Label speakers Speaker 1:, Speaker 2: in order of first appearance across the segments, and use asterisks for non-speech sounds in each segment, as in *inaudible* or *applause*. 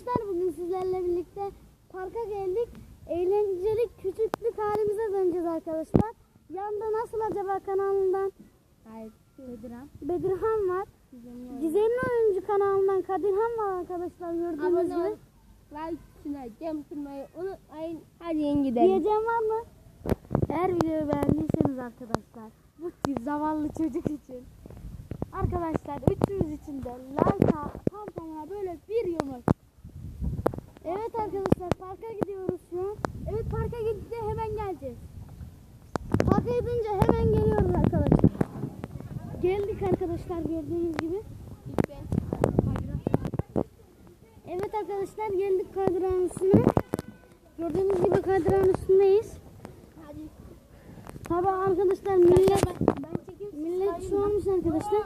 Speaker 1: arkadaşlar bugün sizlerle birlikte parka geldik. Eğlenceli küçüklük halimize döneceğiz arkadaşlar. Yanında nasıl acaba kanalından
Speaker 2: Hayır. Bedirhan.
Speaker 1: Bedirhan var. Gizemli Oyuncu kanalından Kadirhan var arkadaşlar gördüğünüz
Speaker 2: Abone
Speaker 1: gibi.
Speaker 2: ol. Like şuna cam kırmayı unutmayın. Hadi yeni gidelim.
Speaker 1: Diyeceğim var mı? Eğer videoyu beğendiyseniz arkadaşlar bu zavallı çocuk için arkadaşlar üçümüz için de like tam tamına böyle bir yumruk. Evet arkadaşlar parka gidiyoruz şu an. Evet parka gidince hemen geleceğiz. Parka gidince hemen geliyoruz arkadaşlar. Geldik arkadaşlar gördüğünüz gibi.
Speaker 2: İlk ben.
Speaker 1: Evet arkadaşlar geldik kaydıran üstüne. Gördüğünüz gibi kaydıran üstündeyiz.
Speaker 2: Hadi.
Speaker 1: Tabi arkadaşlar millet
Speaker 2: Ben çekeyim. siz
Speaker 1: millet
Speaker 2: kayın.
Speaker 1: şu olmuş arkadaşlar.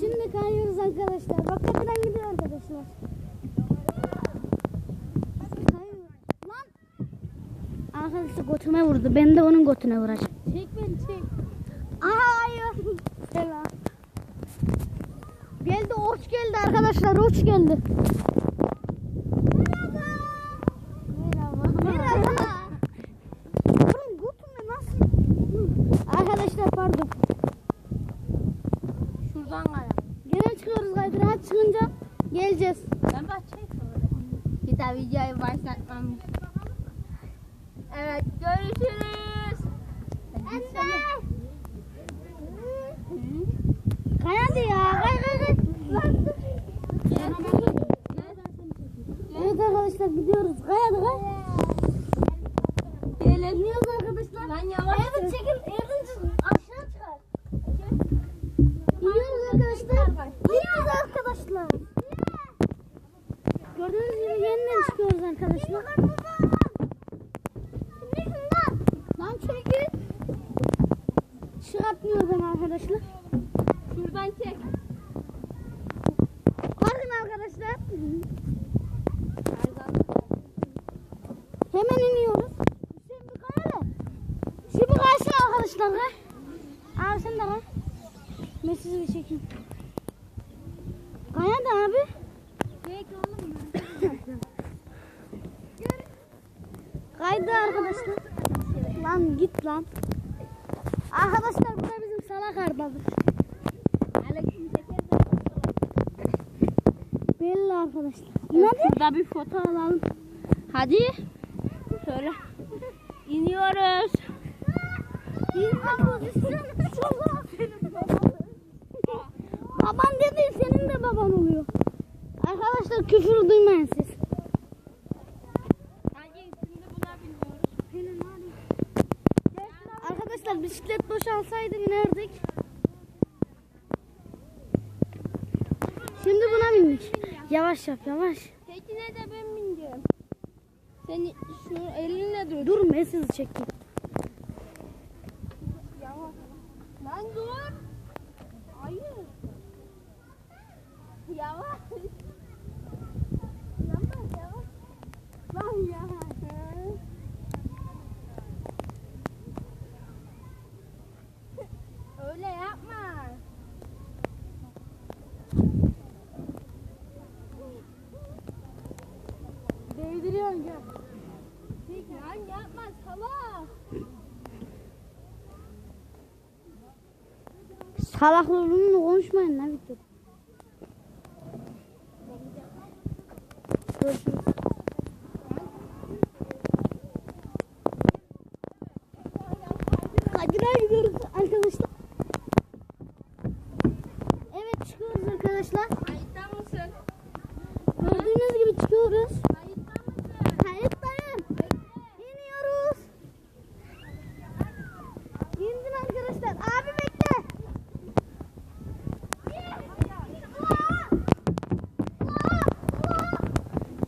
Speaker 1: Şimdi kayıyoruz arkadaşlar. Bak kapıdan gidiyor arkadaşlar. Lan! Arkadaşlar götüme vurdu. Ben de onun götüne vuracağım.
Speaker 2: Çek beni çek.
Speaker 1: Hayır. Selam. Geldi oç geldi arkadaşlar oç geldi. Merhaba. Merhaba. Merhaba. Oğlum götüme nasıl? Arkadaşlar pardon.
Speaker 2: Şuradan
Speaker 1: kaydırağa çıkınca geleceğiz.
Speaker 2: Ben bahçeyi Bir daha videoyu başlatmam. Evet görüşürüz. Anne.
Speaker 1: Kay hadi ya kay kay kay. Evet arkadaşlar gidiyoruz. Kay hadi kay. Geliyoruz arkadaşlar.
Speaker 2: Lan yavaş.
Speaker 1: Evet çekil. Erdinç aşağı çıkar. İniyoruz arkadaşlar. İniyoruz arkadaşlar. Gördüğünüz gibi yeniden çıkıyoruz arkadaşlar. Lan çekil. Çıkartmıyor beni arkadaşlar.
Speaker 2: Şuradan çek.
Speaker 1: Bakın arkadaşlar. Hemen iniyoruz. Şimdi kayalım. Şimdi kaysın arkadaşlar. Abi sen de kay. Ben bir çekeyim. Kaya da abi.
Speaker 2: Çek oğlum.
Speaker 1: Kaydı arkadaşlar. Lan git lan. Arkadaşlar bu da bizim salak
Speaker 2: teker
Speaker 1: Belli arkadaşlar. Hadi.
Speaker 2: Şurada bir foto alalım. Hadi. Şöyle. İniyoruz.
Speaker 1: Baban dedi senin de baban oluyor. Arkadaşlar küfür duymayın siz.
Speaker 2: Hadi şimdi buna biniyoruz.
Speaker 1: Arkadaşlar bisiklet boşalsaydı inerdik. Şimdi buna bindik. Yavaş yap yavaş.
Speaker 2: Tekine de ben bineceğim. Sen şu elinle dur.
Speaker 1: Dur mesaj çekeyim.
Speaker 2: Yavaş. Lan dur. Hayır. Yavaş. Yavaş yavaş. Lan yavaş. Öyle yapma.
Speaker 1: Değdiriyorsun gel.
Speaker 2: Lan yapma salak.
Speaker 1: Salaklığını konuşmayın lan Victor. Görüşürüz. Kadir'e gidiyoruz arkadaşlar. Evet çıkıyoruz arkadaşlar.
Speaker 2: Kayıtta mısın?
Speaker 1: Gördüğünüz gibi çıkıyoruz.
Speaker 2: Kayıtta mısın?
Speaker 1: Kayıttayım. İniyoruz. İndin arkadaşlar. Abi bekle.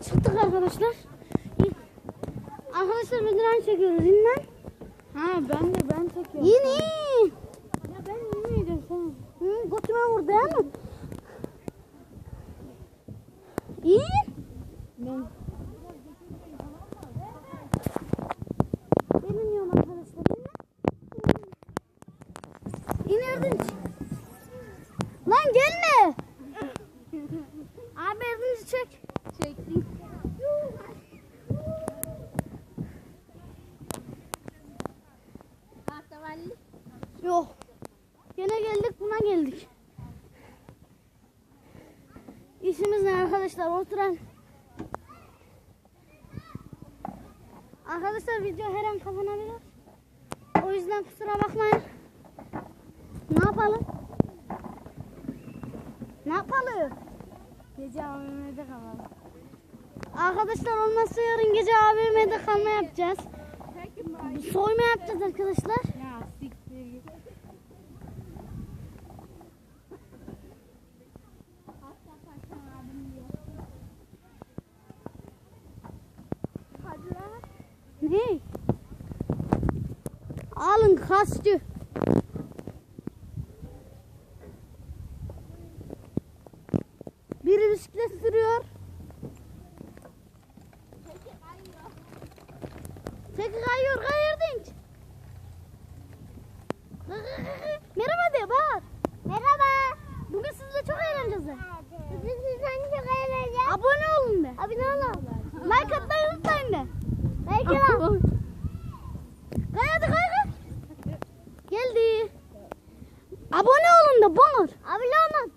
Speaker 1: Çıktık arkadaşlar. Arkadaşlar Bedirhan çekiyoruz. İn lan.
Speaker 2: Ha ben de ben çekiyorum.
Speaker 1: İn in.
Speaker 2: Ya ben inmeyeceğim sen.
Speaker 1: Hı, götüme vurdu mı? İn.
Speaker 2: Ben.
Speaker 1: Ben iniyorum arkadaşlar. İn lan. İn Erdinç. Lan gelme. Abi Erdinç'i çek.
Speaker 2: Çektim.
Speaker 1: Arkadaşlar oturan. Arkadaşlar video her an kapanabilir. O yüzden kusura bakmayın. Ne yapalım? Ne yapalım? Gece AVM'de kalalım. Arkadaşlar olmazsa yarın gece AVM'de kalma yapacağız. Soyma yapacağız arkadaşlar.
Speaker 2: Ya siktir git. Hadi lan.
Speaker 1: Ne? Alın kastı. Biri bisiklet sürüyor. Tek kayıyor, kayıyor dinç. Merhaba de bağır. Merhaba. Bugün sizinle çok eğleneceğiz. Bugün sizden çok eğleneceğiz. Abone olun de. Abone olun. Like atmayı unutmayın de. Belki lan. Kay hadi kay kay. Geldi. Abone olun da bağır. Abone olun.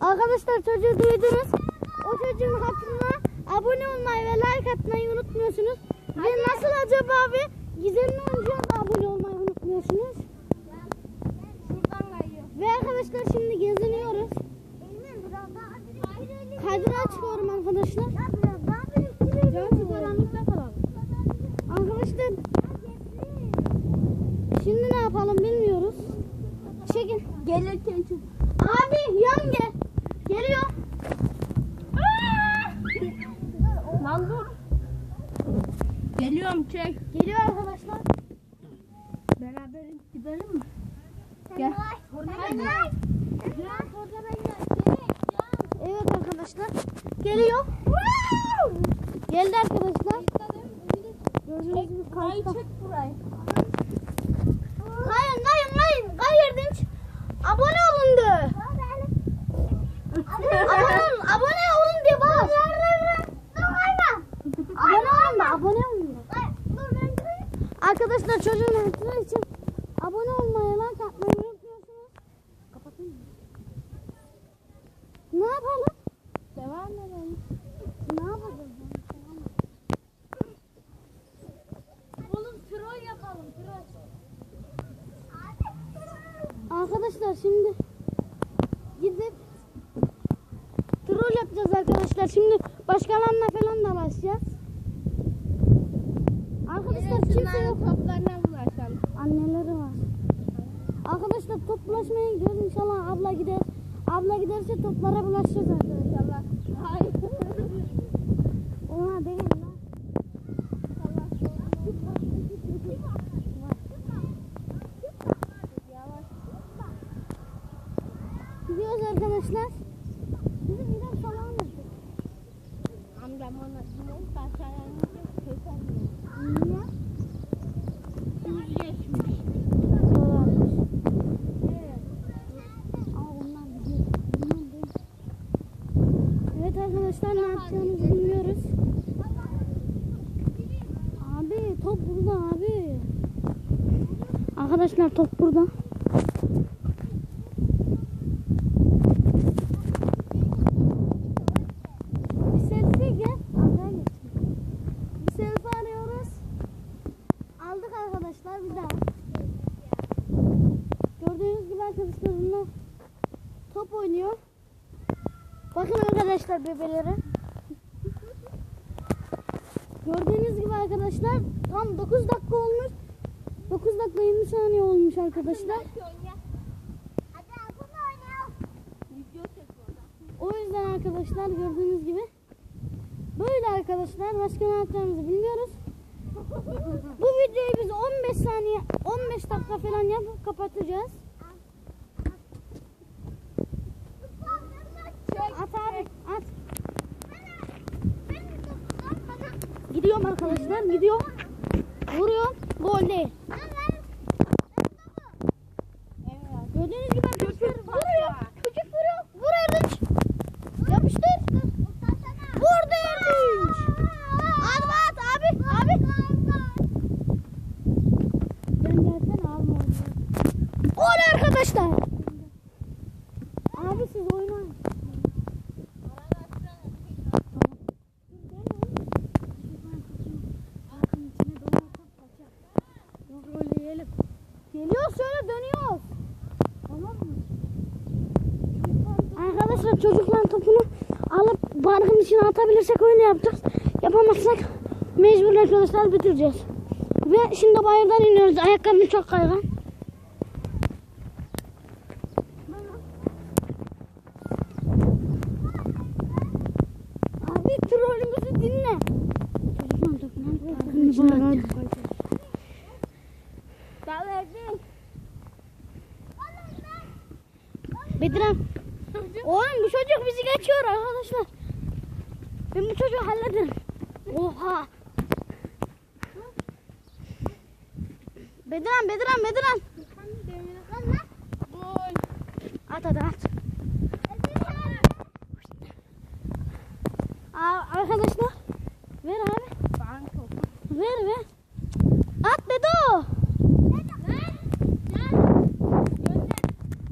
Speaker 1: Arkadaşlar çocuğu duydunuz. O çocuğun hatırına abone olmayı ve like atmayı unutmuyorsunuz. Ve nasıl acaba abi gizemli oyuncuya da abone olmayı unutmuyorsunuz.
Speaker 2: Şuradan kayıyor.
Speaker 1: Ve arkadaşlar şimdi geziniyoruz. Kaydırağa çıkıyorum arkadaşlar.
Speaker 2: Cansu karanlıkta kalalım.
Speaker 1: Arkadaşlar şimdi ne yapalım bilmiyoruz. Çekin.
Speaker 2: Gelirken çok.
Speaker 1: Abi yan gel. Geliyor.
Speaker 2: Lan dur. Geliyorum çek.
Speaker 1: Geliyor arkadaşlar.
Speaker 2: Beraber gidelim mi?
Speaker 1: Gel.
Speaker 2: Hadi.
Speaker 1: Evet arkadaşlar. Geliyor. Geldi arkadaşlar. Gördüğünüz gibi
Speaker 2: Kayı
Speaker 1: kayıtta. Kayın kayın kayın. Kayır dinç. Abone olun de. abone olun. Abone olun diye bak. abone olun da abone olun da. Arkadaşlar çocuğun hatırı için abone olmayı, like atmayı unutmuyorsunuz. Kapatın mı? Ne yapalım?
Speaker 2: Edelim.
Speaker 1: Ne yapacağız?
Speaker 2: Oğlum troll yapalım troll.
Speaker 1: Arkadaşlar şimdi gidip troll yapacağız arkadaşlar. Şimdi başkalarına falan da başlayacağız. Arkadaşlar kimse yok.
Speaker 2: toplarına bulaşalım.
Speaker 1: Anneleri var. Arkadaşlar top bulaşmaya gidiyoruz. İnşallah abla gider. Abla giderse toplara bulaşacağız arkadaşlar. Ona değil lan. Gidiyoruz arkadaşlar. Bizim İrem salağın nerede?
Speaker 2: Amcam ona dinleyin.
Speaker 1: Niye?
Speaker 2: Yüz geçmiş.
Speaker 1: Onlar değil. Evet arkadaşlar ne yapacağımızı bilmiyoruz. Abi top burada abi. Arkadaşlar top burada. Bir selfie gel. Arkaya geç. Bir selfie arıyoruz. Aldık arkadaşlar bir daha. Gördüğünüz gibi arkadaşlar bunlar top oynuyor. Bakın arkadaşlar bebeleri. Gördüğünüz gibi arkadaşlar tam 9 dakika olmuş. 9 dakika 20 saniye olmuş arkadaşlar. O yüzden arkadaşlar gördüğünüz gibi böyle arkadaşlar başka ne yapacağımızı bilmiyoruz. Bu videoyu biz 15 saniye 15 dakika falan yapıp kapatacağız. At abi at. Gidiyorum arkadaşlar gidiyor. Vuruyor. Gol değil.
Speaker 2: Evet.
Speaker 1: Gördüğünüz gibi arkadaşlar vuruyor. Çocuk vuruyor. Vur Erdinç. Yapıştır. Vurdu Erdinç. At at abi. Abi. Ben gelsene alma onu. Gol arkadaşlar. Abi siz oynayın.
Speaker 2: Arkadaşlar
Speaker 1: çocukların topunu alıp barkın içine atabilirsek öyle yapacağız. Yapamazsak mecbur arkadaşlar bitireceğiz. Ve şimdi bayırdan iniyoruz. Ayakkabım çok kaygan. Abi trollümüzü dinle. Çocuklar topunu barkın içine atacağız.
Speaker 2: Daverdim.
Speaker 1: Bedirem. Oğlum bu çocuk bizi geçiyor arkadaşlar. Ben bu çocuğu hallederim. Oha. Bedirem, Bedirem.
Speaker 2: Gol.
Speaker 1: At hadi at. Aa, arkadaşlar. Ver abi.
Speaker 2: Banko.
Speaker 1: Ver ver. At Bedo.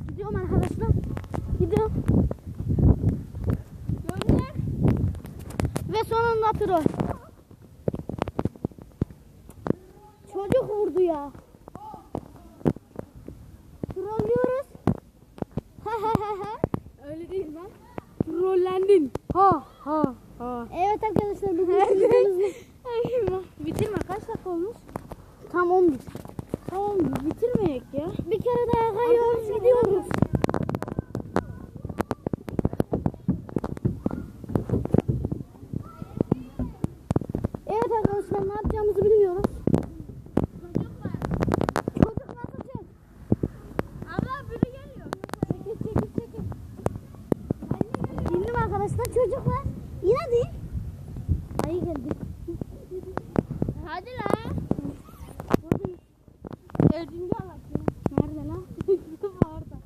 Speaker 1: Gidiyorum arkadaşlar. Gidiyorum.
Speaker 2: Gönder.
Speaker 1: Ve sonunda troll. Çocuk vurdu ya. Trollüyoruz. Ha ha ha ha.
Speaker 3: Öyle değil lan. Trollendin. Ha ha ha.
Speaker 1: Evet arkadaşlar bugün videomuz
Speaker 3: Bitirme kaç dakika olmuş?
Speaker 1: Tam 11.
Speaker 3: Tamam bitirmeyek ya.
Speaker 1: Bir kere daha kayıyoruz gidiyoruz. Evet arkadaşlar ne yapacağımızı. Bildim arkadaşlar çocuk var. Yine değil. Ayı geldi.
Speaker 2: Hadi la. Dördüncü alak.
Speaker 1: Nerede lan? *laughs*
Speaker 3: Orada.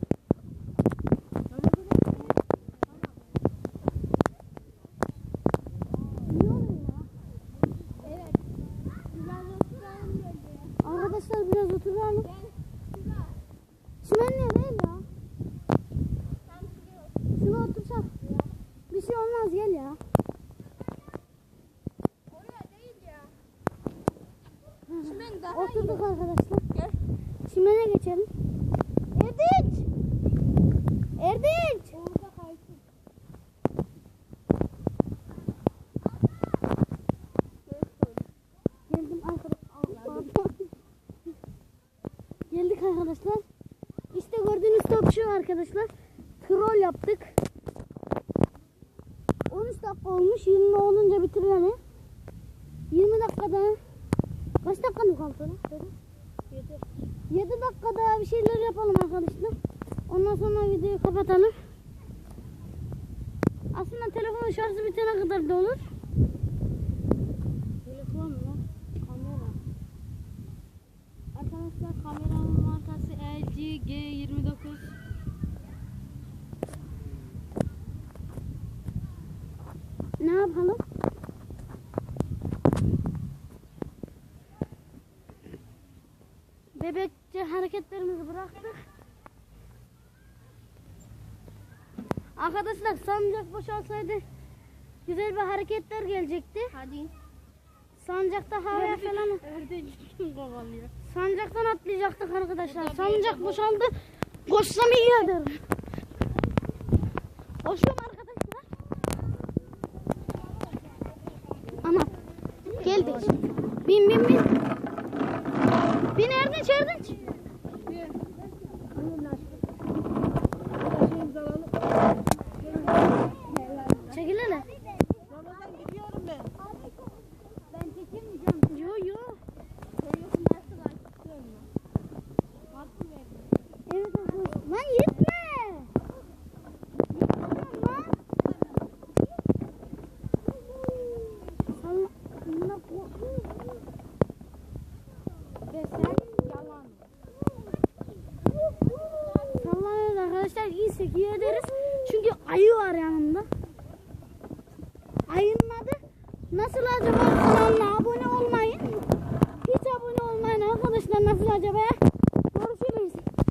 Speaker 2: Evet.
Speaker 1: Arkadaşlar biraz oturalım. Çimenliğe değil ya. Şuna otursak. Bir şey olmaz gel ya. Oturduk arkadaşlar. Çimene geçelim. Erdinç! Erdinç! Geldim arkadaşlar. Geldik arkadaşlar. İşte gördüğünüz top şu arkadaşlar. Troll yaptık. 13 dakika olmuş. 20 olunca bitirelim. 20 dakikada kaç dakika mı kaldı lan? 7 dakika daha bir şeyler yapalım arkadaşlar. Ondan sonra videoyu kapatalım. Aslında telefonun şarjı bitene kadar da olur.
Speaker 3: Telefon mu? Kamera. Arkadaşlar kameramın markası LG G29.
Speaker 1: Ne yapalım? Hareketlerimizi bıraktık. Arkadaşlar sancak boşalsaydı güzel bir hareketler gelecekti.
Speaker 2: Hadi.
Speaker 1: Sancakta havaya falan *laughs* sancaktan atlayacaktık arkadaşlar. Sancak boşaldı. Koşsam iyi ederim. Koşuyorum arkadaşlar. Ana. Geldik.